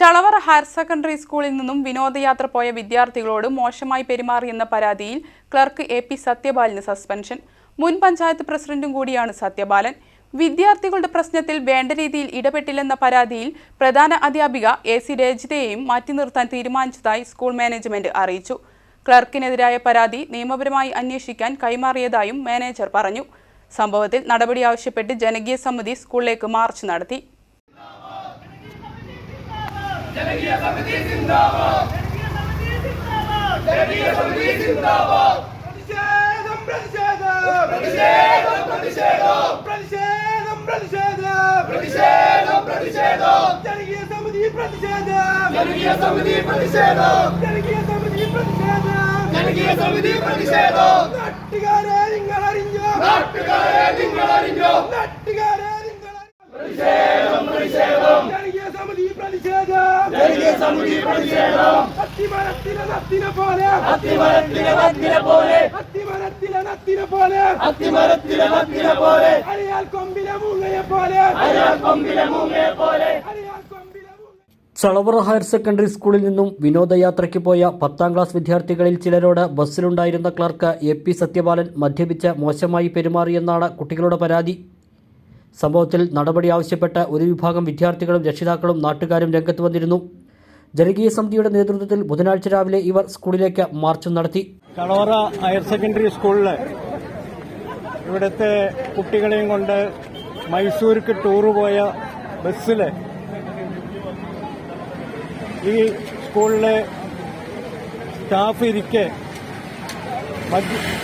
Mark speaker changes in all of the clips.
Speaker 1: Chalavara higher secondary സ്കൂളിൽ നിന്നും വിനോദയാത്ര പോയ വിദ്യാർത്ഥികളോട് മോശമായി പെരുമാറിയെന്ന പരാതിയിൽ ക്ലർക്ക് എ പി സത്യപാലിന് സസ്പെൻഷൻ. മുൻ പഞ്ചായത്ത് പ്രസിഡന്റും കൂടിയാണ് സത്യപാലൻ. വിദ്യാർത്ഥികളുടെ പ്രശ്നത്തിൽ വേണ്ട രീതിയിൽ ഇടപെട്ടില്ലെന്ന പരാതിയിൽ പ്രധാന അധ്യാപിക എ സി രജിതയെയും മാറ്റി നിർത്താൻ തീരുമാനിച്ചതായി സ്കൂൾ മാനേജ്മെന്റ് അറിയിച്ചു. ക്ലർക്കിനെതിരായ പരാതി നിയമപരമായി അന്വേഷിക്കാൻ കൈമാറിയതായും മാനേജർ പറഞ്ഞു. സംഭവത്തിൽ നടപടി ആവശ്യപ്പെട്ട് ജനകീയ സമിതി സ്കൂളിലേക്ക് മാർച്ച് നടത്തി.
Speaker 2: പ്രതിഷേധം പ്രതിഷേധം. പ്രതിഷേധം പ്രതിഷേധം. പ്രതിഷേധം പ്രതിഷേധം. പ്രതിഷേധം ജനകീയ സമിതി പ്രതിഷേധം. ജനകീയ സമിതി പ്രതിഷേധം. ജനകീയ സമിതി പ്രതിഷേധം. ജനകീയ സമിതി പ്രതിഷേധം. നാട്ടുകാരെ നിങ്ങൾ അറിഞ്ഞോ? നാട്ടുകാരെ നിങ്ങൾ അറിഞ്ഞോ? നാട്ടുകാരെ നിങ്ങൾ പ്രതിഷേധം പ്രതിഷേധം. ജനകീയ സമിതി പ്രതിഷേധം. ജനകീയ സമിതി പ്രതിഷേധം. അത്തിമരത്തിലെ നത്തിനെ പോലെ. അത്തിമരത്തിലെ നത്തിനെ പോലെ. അത്തിമരത്തിലെ നത്തിനെ പോലെ. അത്തിമരത്തിലെ നത്തിനെ പോലെ. അരിയാൽ കൊമ്പിലെ മൂങ്ങയെ പോലെ. അരിയാൽ കൊമ്പിലെ മൂങ്ങയെ പോലെ. അരിയാൽ
Speaker 3: ചളവറ ഹയർ സെക്കൻഡറി സ്കൂളിൽ നിന്നും വിനോദയാത്രയ്ക്ക് പോയ പത്താം ക്ലാസ് വിദ്യാർത്ഥികളിൽ ചിലരോട് ബസ്സിലുണ്ടായിരുന്ന ക്ലർക്ക് എ പി സത്യപാലൻ മദ്യപിച്ച് മോശമായി പെരുമാറിയെന്നാണ് കുട്ടികളുടെ പരാതി. സംഭവത്തിൽ നടപടി ആവശ്യപ്പെട്ട് ഒരു വിഭാഗം വിദ്യാർത്ഥികളും രക്ഷിതാക്കളും നാട്ടുകാരും രംഗത്ത് വന്നിരുന്നു. ജനകീയ സമിതിയുടെ നേതൃത്വത്തിൽ ബുധനാഴ്ച രാവിലെ ഇവർ സ്കൂളിലേക്ക് മാർച്ച് നടത്തി.
Speaker 4: കളോറ ഹയർ സെക്കൻഡറി സ്കൂളിൽ ഇവിടുത്തെ കുട്ടികളെയും കൊണ്ട് മൈസൂർക്ക് ടൂറ് പോയ ബസ്സിൽ ഈ സ്കൂളിലെ സ്റ്റാഫ് ഇരിക്കെ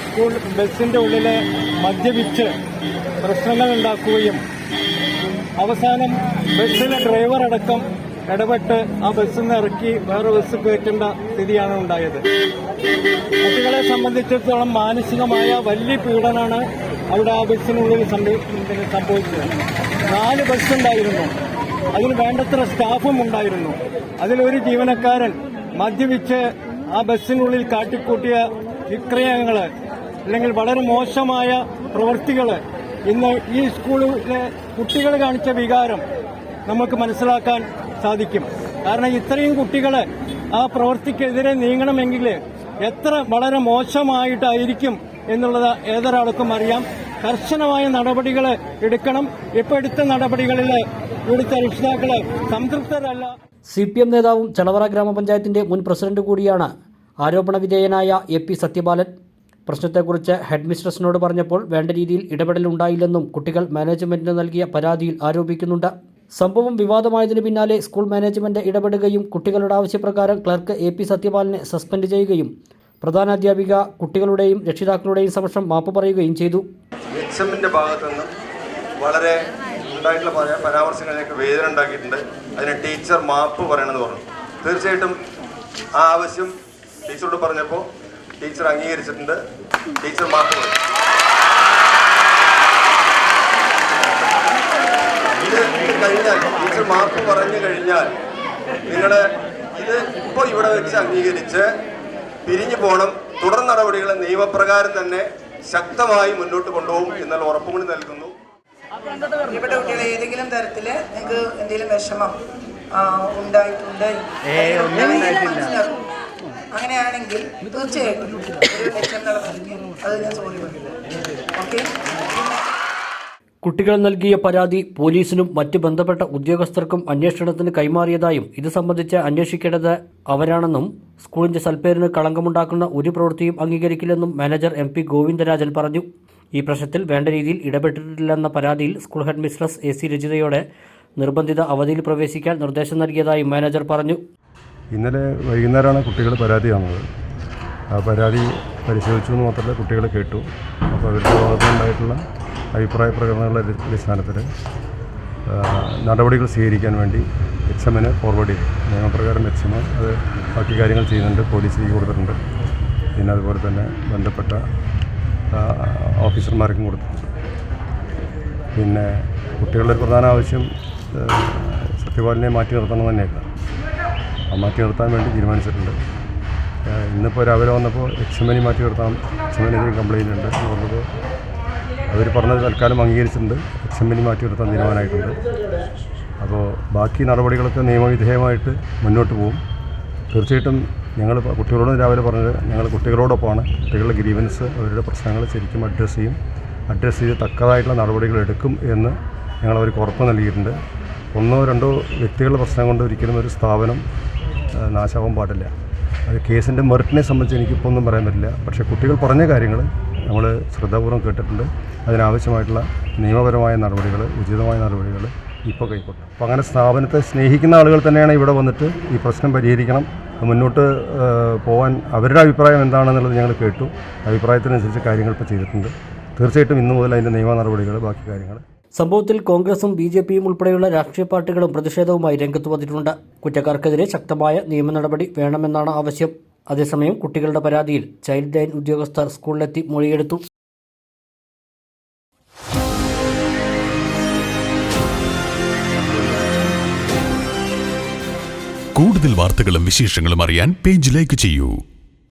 Speaker 4: സ്കൂൾ ബസ്സിന്റെ ഉള്ളിൽ മദ്യപിച്ച് പ്രശ്നങ്ങൾ ഉണ്ടാക്കുകയും അവസാനം ബസ്സിലെ ഡ്രൈവർ അടക്കം ഇടപെട്ട് ആ ബസ്സിൽ നിന്ന് ഇറക്കി വേറെ ബസ് കയറ്റേണ്ട സ്ഥിതിയാണ് ഉണ്ടായത്. കുട്ടികളെ സംബന്ധിച്ചിടത്തോളം മാനസികമായ വലിയ പീഡനമാണ് അവിടെ ആ ബസ്സിനുള്ളിൽ സംഭവിച്ചത്. നാല് ബസ്സുണ്ടായിരുന്നു. അതിന് വേണ്ടത്ര സ്റ്റാഫും ഉണ്ടായിരുന്നു. അതിലൊരു ജീവനക്കാരൻ മദ്യപിച്ച് ആ ബസ്സിനുള്ളിൽ കാട്ടിക്കൂട്ടിയ വിക്രയങ്ങൾ അല്ലെങ്കിൽ വളരെ മോശമായ പ്രവൃത്തികൾ ഇന്ന് ഈ സ്കൂളിലെ കുട്ടികൾ കാണിച്ച വികാരം നമുക്ക് മനസ്സിലാക്കാൻ സാധിക്കും. കാരണം ഇത്രയും കുട്ടികൾ ആ പ്രവൃത്തിക്കെതിരെ നീങ്ങണമെങ്കിൽ എത്ര വളരെ മോശമായിട്ടായിരിക്കും എന്നുള്ളത് ഏതൊരാൾക്കും അറിയാം. കർശനമായ നടപടികൾ എടുക്കണം. ഇപ്പൊ എടുത്ത നടപടികളിൽ ഇവിടുത്തെ രക്ഷിതാക്കൾ സംതൃപ്തരല്ല.
Speaker 3: സി പി എം നേതാവും ചെളവറ ഗ്രാമപഞ്ചായത്തിന്റെ മുൻ പ്രസിഡന്റ് കൂടിയാണ് ആരോപണ വിധേയനായ എ പി സത്യപാലൻ പ്രശ്നത്തെക്കുറിച്ച് ഹെഡ് മിസ്ട്രസിനോട് പറഞ്ഞപ്പോൾ വേണ്ട രീതിയിൽ ഇടപെടലുണ്ടായില്ലെന്നും കുട്ടികൾ മാനേജ്മെന്റിന് നൽകിയ പരാതിയിൽ ആരോപിക്കുന്നുണ്ട്. സംഭവം വിവാദമായതിനു പിന്നാലെ സ്കൂൾ മാനേജ്മെന്റ് ഇടപെടുകയും കുട്ടികളുടെ ആവശ്യപ്രകാരം ക്ലർക്ക് എ പി സത്യപാലിനെ സസ്പെൻഡ് ചെയ്യുകയും പ്രധാനാധ്യാപിക കുട്ടികളുടെയും രക്ഷിതാക്കളുടെയും സമക്ഷം മാപ്പ് പറയുകയും ചെയ്തു.
Speaker 5: എച്ച് എമ്മിന്റെ വളരെ ഉണ്ടായിട്ടുള്ള പരാമർശങ്ങളിലേക്ക് വേദന ഉണ്ടാക്കിയിട്ടുണ്ട്. അതിന് ടീച്ചർ മാപ്പ് പറയണമെന്ന് പറഞ്ഞു. തീർച്ചയായിട്ടും ആ ആവശ്യം ടീച്ചറോട് പറഞ്ഞപ്പോൾ ടീച്ചർ അംഗീകരിച്ചിട്ടുണ്ട്. ടീച്ചർ മാപ്പ് ഇത് ഇത് ടീച്ചർ മാപ്പ് പറഞ്ഞു കഴിഞ്ഞാൽ നിങ്ങൾ ഇത് ഇപ്പോൾ ഇവിടെ വെച്ച് അംഗീകരിച്ച് പിരിഞ്ഞു പോകണം. തുടർ നടപടികൾ നിയമപ്രകാരം തന്നെ ശക്തമായി മുന്നോട്ട് കൊണ്ടുപോകും എന്നുള്ള ഉറപ്പും കൂടി നൽകുന്നു.
Speaker 6: പ്രിയപ്പെട്ട കുട്ടികളെ ഏതെങ്കിലും തരത്തിൽ നിങ്ങൾക്ക് എന്തെങ്കിലും വിഷമം ഉണ്ടായിട്ടുണ്ട്? മനസ്സിലാക്കും അങ്ങനെയാണെങ്കിൽ തീർച്ചയായിട്ടും അത് ഞാൻ സോറി പറയുന്നത് ഓക്കെ
Speaker 3: കുട്ടികൾ നൽകിയ പരാതി പോലീസിനും മറ്റ് ബന്ധപ്പെട്ട ഉദ്യോഗസ്ഥർക്കും അന്വേഷണത്തിന് കൈമാറിയതായും ഇത് സംബന്ധിച്ച് അന്വേഷിക്കേണ്ടത് അവരാണെന്നും സ്കൂളിന്റെ സൽപ്പേരിന് കളങ്കമുണ്ടാക്കുന്ന ഒരു പ്രവൃത്തിയും അംഗീകരിക്കില്ലെന്നും മാനേജർ എം പി ഗോവിന്ദരാജൻ പറഞ്ഞു. ഈ പ്രശ്നത്തിൽ വേണ്ട രീതിയിൽ ഇടപെട്ടിട്ടില്ലെന്ന പരാതിയിൽ school head mistress A C രചിതയോടെ നിർബന്ധിത അവധിയിൽ പ്രവേശിക്കാൻ നിർദ്ദേശം നൽകിയതായും മാനേജർ പറഞ്ഞു.
Speaker 7: ഇന്നലെ വൈകുന്നേരമാണ് കുട്ടികൾ പരാതി വന്നത്. ആ പരാതി പരിശോധിച്ചു എന്ന് മാത്രമല്ല കുട്ടികൾ കേട്ടു. അപ്പോൾ അവരുടെ ഭാഗത്തുനിന്നുണ്ടായിട്ടുള്ള അഭിപ്രായ പ്രകടനങ്ങളുടെ അടി- അടിസ്ഥാനത്തിൽ നടപടികൾ സ്വീകരിക്കാൻ വേണ്ടി എച്ച് എമ്മിന് ഫോർവേഡ് ചെയ്തു. നിയമപ്രകാരം എച്ച് എം അത് ബാക്കി കാര്യങ്ങൾ ചെയ്യുന്നുണ്ട് പോലീസിലേക്ക് കൊടുത്തിട്ടുണ്ട്. പിന്നെ അതുപോലെ തന്നെ ബന്ധപ്പെട്ട ഓഫീസർമാർക്കും കൊടുത്തിട്ടുണ്ട്. പിന്നെ കുട്ടികളുടെ പ്രധാന ആവശ്യം സത്യപാലിനെ മാറ്റി നിർത്തണം തന്നെയല്ല. ആ മാറ്റി നിർത്താൻ വേണ്ടി തീരുമാനിച്ചിട്ടുണ്ട്. ഇന്നിപ്പോൾ രാവിലെ വന്നപ്പോൾ എച്ച് എമ്മിനെ മാറ്റി നിർത്താം എച്ച് എമ്മിനെതിരെ കംപ്ലയിന്റ് ഉണ്ട്. എന്ന് പറഞ്ഞത് അവർ പറഞ്ഞത് തൽക്കാലം അംഗീകരിച്ചിട്ടുണ്ട്. മാറ്റി നിർത്താൻ തീരുമാനമായിട്ടുണ്ട്. അപ്പോൾ ബാക്കി നടപടികളൊക്കെ നിയമവിധേയമായിട്ട് മുന്നോട്ട് പോകും. തീർച്ചയായിട്ടും ഞങ്ങൾ കുട്ടികളോട് രാവിലെ പറഞ്ഞത് ഞങ്ങൾ കുട്ടികളോടൊപ്പമാണ്. കുട്ടികളുടെ ഗ്രീവൻസ് അവരുടെ പ്രശ്നങ്ങൾ ശരിക്കും അഡ്രസ്സ് ചെയ്യും. അഡ്രസ്സ് ചെയ്ത് തക്കതായിട്ടുള്ള നടപടികൾ എടുക്കും എന്ന് ഞങ്ങൾ അവർക്ക് ഉറപ്പ് നൽകിയിട്ടുണ്ട്. ഒന്നോ രണ്ടോ വ്യക്തികളുടെ പ്രശ്നം കൊണ്ട് ഒരിക്കലും ഒരു സ്ഥാപനം നാശാവാൻ പാടില്ല. അത് കേസിന്റെ മെറിറ്റിനെ സംബന്ധിച്ച് എനിക്കിപ്പോൾ ഒന്നും പറയാൻ പറ്റില്ല. പക്ഷേ കുട്ടികൾ പറഞ്ഞ കാര്യങ്ങൾ നമ്മൾ ശ്രദ്ധാപൂർവം കേട്ടിട്ടുണ്ട്. അതിനാവശ്യമായിട്ടുള്ള നിയമപരമായ നടപടികൾ ഉചിതമായ നടപടികൾ ഇപ്പോൾ കൈക്കൊള്ളും അപ്പോൾ അങ്ങനെ സ്ഥാപനത്തെ സ്നേഹിക്കുന്ന ആളുകൾ തന്നെയാണ് ഇവിടെ വന്നിട്ട് ഈ പ്രശ്നം പരിഹരിക്കണം. മുന്നോട്ട് പോകാൻ അവരുടെ അഭിപ്രായം എന്താണെന്നുള്ളത് ഞങ്ങൾ കേട്ടു. അഭിപ്രായത്തിനനുസരിച്ച് കാര്യങ്ങൾ ഇപ്പോൾ ചെയ്തിട്ടുണ്ട്. തീർച്ചയായിട്ടും ഇന്നു മുതൽ അതിന്റെ നിയമ നടപടികൾ ബാക്കി കാര്യങ്ങൾ.
Speaker 3: സംഭവത്തിൽ കോൺഗ്രസും ബി ജെ പിയും ഉൾപ്പെടെയുള്ള രാഷ്ട്രീയ പാർട്ടികളും പ്രതിഷേധവുമായി രംഗത്ത് വന്നിട്ടുണ്ട്. കുറ്റക്കാർക്കെതിരെ ശക്തമായ നിയമ നടപടി വേണമെന്നാണ് ആവശ്യം. അതേസമയം കുട്ടികളുടെ പരാതിയിൽ ചൈൽഡ് ലൈൻ ഉദ്യോഗസ്ഥർ സ്കൂളിലെത്തി മൊഴിയെടുത്തു.
Speaker 8: കൂടുതൽ വാർത്തകളും വിശേഷങ്ങളും അറിയാൻ പേജ് ലൈക്ക് ചെയ്യൂ.